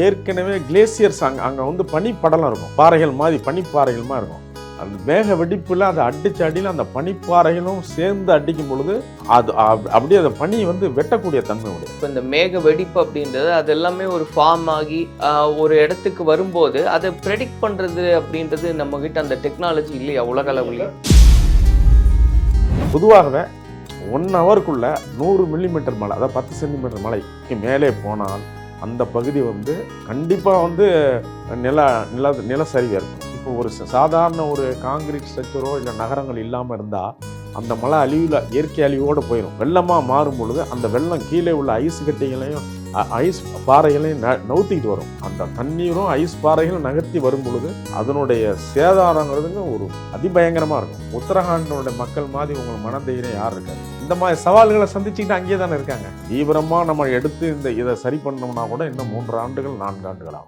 ஏற்கனவே கிளேசியர்ஸ் அங்கே அங்கே வந்து பனிப்படலம் இருக்கும். பாறைகள் மாதிரி பனிப்பாறைகள் மாதிரி இருக்கும். அந்த மேக வெடிப்பில் அதை அடிச்ச அடியில் அந்த பனிப்பாறைகளும் சேர்ந்து அடிக்கும் பொழுது அது அப்- அப்படியே அந்த பனி வந்து வெட்டக்கூடிய தன்மை உடைய இப்போ இந்த மேக வெடிப்பு அப்படின்றது அது எல்லாமே ஒரு ஃபார்ம் ஆகி ஒரு இடத்துக்கு வரும்போது அதை ப்ரெடிக்ட் பண்றது அப்படின்றது நம்ம கிட்ட அந்த டெக்னாலஜி இல்லையா உலக அளவுலயே பொதுவாகவே ஒன் ஹவருக்குள்ள நூறு மில்லிமீட்டர் மழை அதாவது பத்து சென்டிமீட்டர் மழைக்கு மேலே போனால் அந்த பகுதி வந்து கண்டிப்பாக வந்து நில நில நிலச்சரிவு இருக்கும் இப்போ ஒரு சாதாரண ஒரு காங்கிரீட் ஸ்ட்ரக்சரோ இல்லை நகரங்கள் இல்லாமல் இருந்தால் அந்த மழை அழிவில் இயற்கை அழிவோடு போயிடும் வெள்ளமாக மாறும் பொழுது அந்த வெள்ளம் கீழே உள்ள ஐஸ் கட்டிகளையும் ஐஸ் பாறைகளையும் ந நவுத்திக்கிட்டு வரும். அந்த தண்ணீரும் ஐஸ் பாறைகளும் நகர்த்தி வரும் பொழுது அதனுடைய சேதாரங்கிறதுங்க ஒரு அதிபயங்கரமாக இருக்கும். உத்தரகாண்டோட மக்கள் மாதிரி உங்கள் மனதைரியம் யார் இருக்காது. இந்த மாதிரி சவால்களை சந்திச்சுக்கிட்டு அங்கேயே தானே இருக்காங்க. தீவிரமாக நம்ம எடுத்து இந்த இதை சரி பண்ணோம்னா கூட இன்னும் மூன்று ஆண்டுகள் நான்கு ஆண்டுகள் ஆகும்.